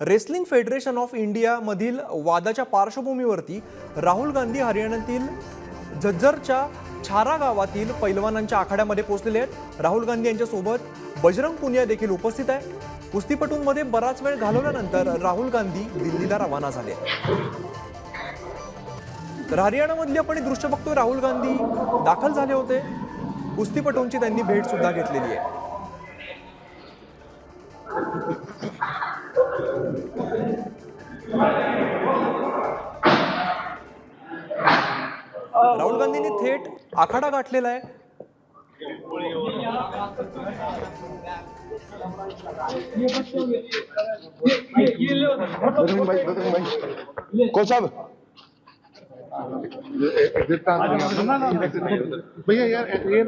Wrestling federation of इंडियामधील वादाच्या पार्श्वभूमीवरती राहुल गांधी हरियाणातील झज्जरच्या छारा गावातील पैलवानांच्या आखाड्यामध्ये पोहोचलेले आहेत. राहुल गांधी यांच्यासोबत बजरंग पुनिया देखील उपस्थित आहे. कुस्तीपटूंमध्ये बराच वेळ घालवल्यानंतर राहुल गांधी दिल्लीला रवाना झाले. तर हरियाणामधली आपण दृश्य बघतोय. राहुल गांधी दाखल झाले होते. कुस्तीपटूंची त्यांनी भेट सुद्धा घेतलेली आहे. राहुल गांधींनी थेट आखाडा गाठलेला आहे. भैया यार ये